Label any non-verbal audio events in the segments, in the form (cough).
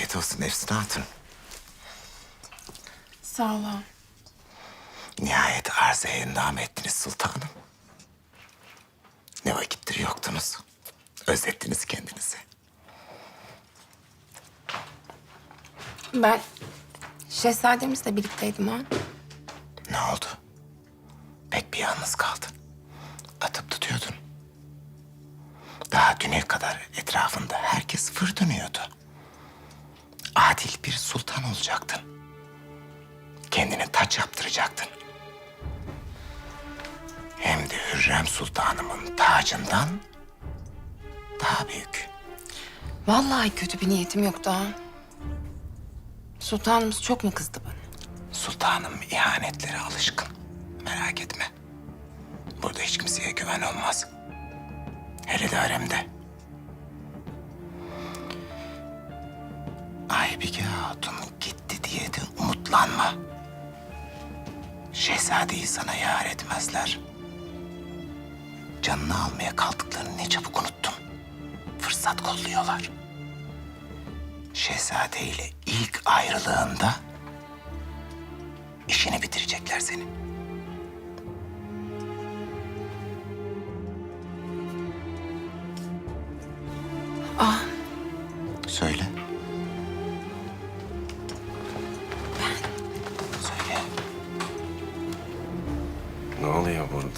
Afiyet olsun Efsun Hatun. Sağ olun. Nihayet arzaya endam ettiniz sultanım. Ne vakittir yoktunuz. Özlettiniz kendinizi. Ben şehzademizle birlikteydim ha. Ne oldu? Pek bir yalnız kaldın. Atıp tutuyordun. Daha düne kadar etrafında herkes fır dönüyordu. Adil bir sultan olacaktın. Kendine taç yaptıracaktın. Hem de Hürrem Sultanımın tacından daha büyük. Vallahi kötü bir niyetim yoktu ha. Sultanımız çok mu kızdı bana? Sultanım ihanetlere alışkın. Merak etme. Burada hiç kimseye güven olmaz. Hele de haremde. Aybike Hatun gitti diye de umutlanma. Şehzadeyi sana yar etmezler. Canını almaya kalktıklarını ne çabuk unuttun. Fırsat kolluyorlar. Şehzade ile ilk ayrılığında işini bitirecekler seni.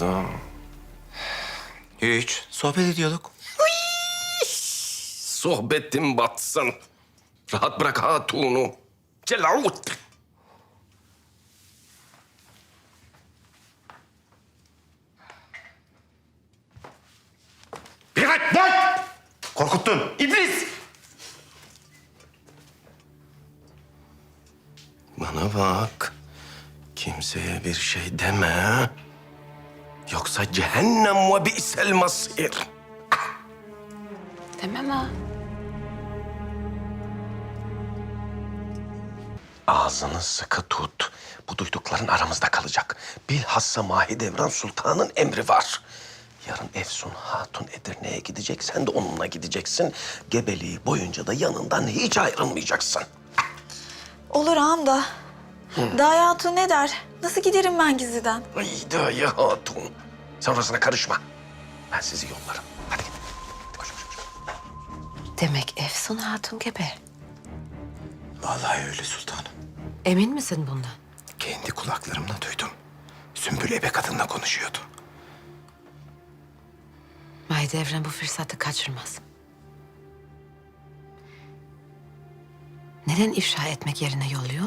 Burada? Hiç. Sohbet ediyorduk. Sohbetim batsın. Rahat bırak hatunu. Celavut. Evet, lan! Korkuttun. İblis! Bana bak. Kimseye bir şey deme. ha? Yoksa cehennem ve bi'sel masir. demem ha. Ağzını sıkı tut. Bu duydukların aramızda kalacak. Bilhassa Mahidevran Sultan'ın emri var. Yarın Efsun Hatun Edirne'ye gidecek. Sen de onunla gideceksin. Gebeliği boyunca da yanından hiç ayrılmayacaksın. Olur ağam da. Daya Hatun ne der? Nasıl giderim ben gizliden? Haydi ya Hatun. Sen orasına karışma. Ben sizi yollarım. Hadi git. Koş, koş, koş. Demek Efsun Hatun gebe. Vallahi öyle sultanım. Emin misin bundan? Kendi kulaklarımla duydum. Sümbül ebe kadınla konuşuyordu. Mahidevran bu fırsatı kaçırmaz. Neden ifşa etmek yerine yolluyor?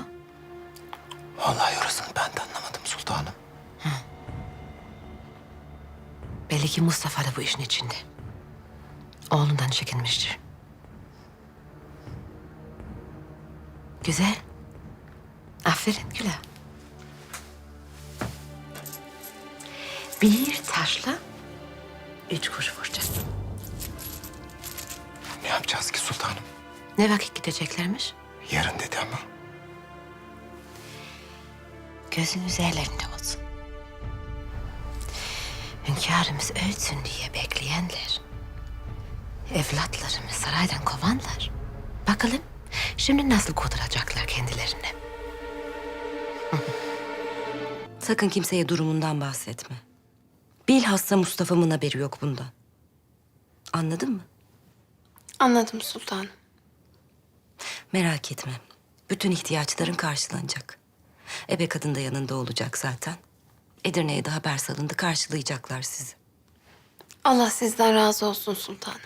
Vallahi orasını Belli ki Mustafa da bu işin içinde. Oğlundan çekinmiştir. Güzel. Aferin Güla. Bir taşla üç kuş vuracağız. Ne yapacağız ki sultanım? Ne vakit gideceklermiş? Yarın dedi ama. Gözün üzerlerinde olsun. Hünkârımız ölsün diye bekleyenler. Evlatlarımı saraydan kovanlar. Bakalım şimdi nasıl kurtaracaklar kendilerini. (laughs) Sakın kimseye durumundan bahsetme. Bilhassa Mustafa'mın haberi yok bundan. Anladın mı? Anladım sultanım. Merak etme. Bütün ihtiyaçların karşılanacak. Ebe kadın da yanında olacak zaten. Edirne'ye de haber salındı. Karşılayacaklar sizi. Allah sizden razı olsun sultanım.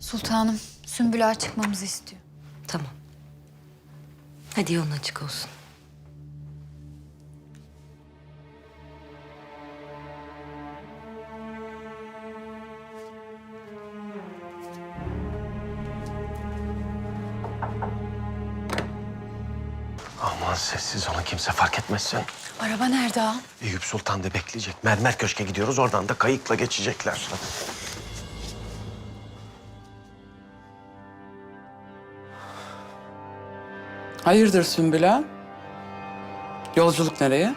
Sultanım, Sümbül Ağa çıkmamızı istiyor. Tamam. Hadi yolun açık olsun. Sessiz olun kimse fark etmesin. Araba nerede ağam? Eyüp Sultan da bekleyecek. Mermer Köşk'e gidiyoruz. Oradan da kayıkla geçecekler. Hayırdır Sümbül ağa? Yolculuk nereye?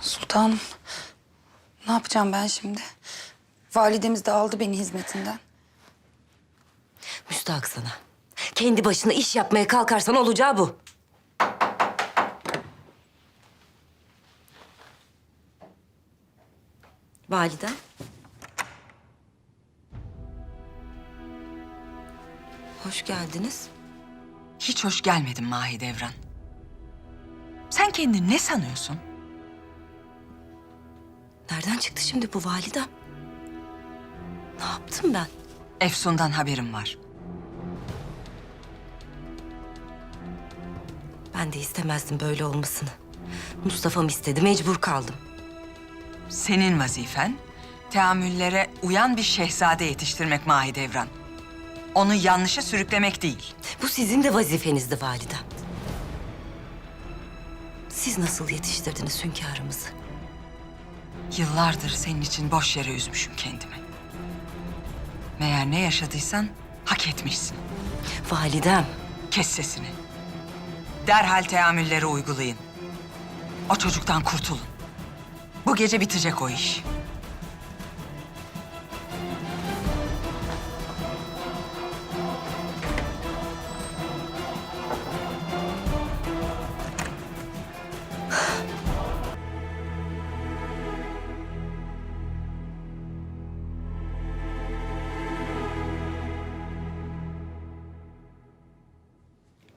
Sultanım, ne yapacağım ben şimdi? Validemiz de aldı beni hizmetinden. Müstahak sana. Kendi başına iş yapmaya kalkarsan olacağı bu. Validem. Hoş geldiniz. Hiç hoş gelmedin Mahidevran. Sen kendini ne sanıyorsun? Nereden çıktı şimdi bu validem? Ne yaptım ben? Efsun'dan haberim var. Ben de istemezdim böyle olmasını. Mustafa'm istedi, mecbur kaldım. Senin vazifen teamüllere uyan bir şehzade yetiştirmek Mahidevran. Onu yanlışa sürüklemek değil. Bu sizin de vazifenizdi validem. Siz nasıl yetiştirdiniz hünkârımızı? Yıllardır senin için boş yere üzmüşüm kendimi. Meğer ne yaşadıysan hak etmişsin. Validem, Kes sesini. Derhal teamülleri uygulayın. O çocuktan kurtulun. Bu gece bitecek o iş.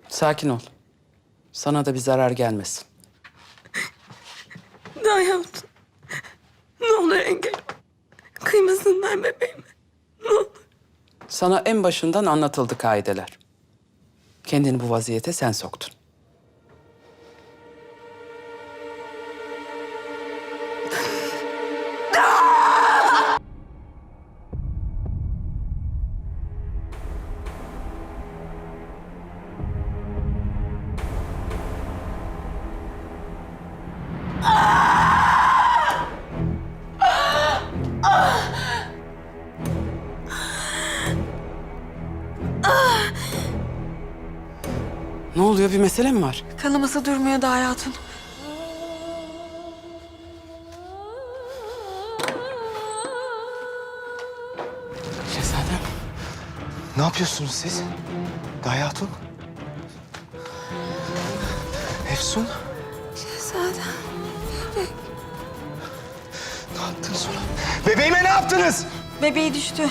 Sakin ol. Sana da bir zarar gelmesin. Dayan. Ne olur engel. Kıymasınlar bebeğime. Sana en başından anlatıldı kaideler. Kendini bu vaziyete sen soktun. Ne oluyor? Bir mesele mi var? Kanaması durmuyor da hayatım. Şehzadem. Ne yapıyorsunuz siz? Gaye Hatun. Efsun. Şehzadem. Ne yaptınız ona? Bebeğime ne yaptınız? Bebeği düştü.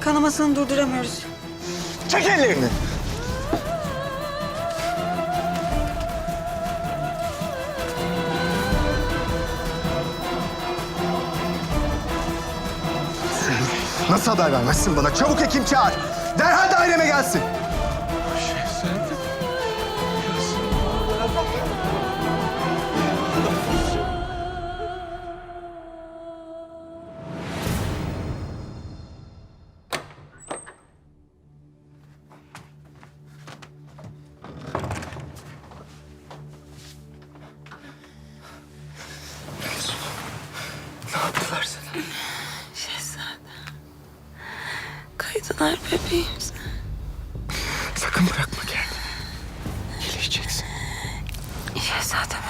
Kanamasını durduramıyoruz. Çek ellerini. Nasıl haber vermezsin bana? Çabuk hekim çağır. Derhal daireme gelsin. Ne yaptılar sana? Şehzadem. Kaydılar bebeğimize. Sakın bırakma kendini. İyileşeceksin. Şehzadem Hürrem.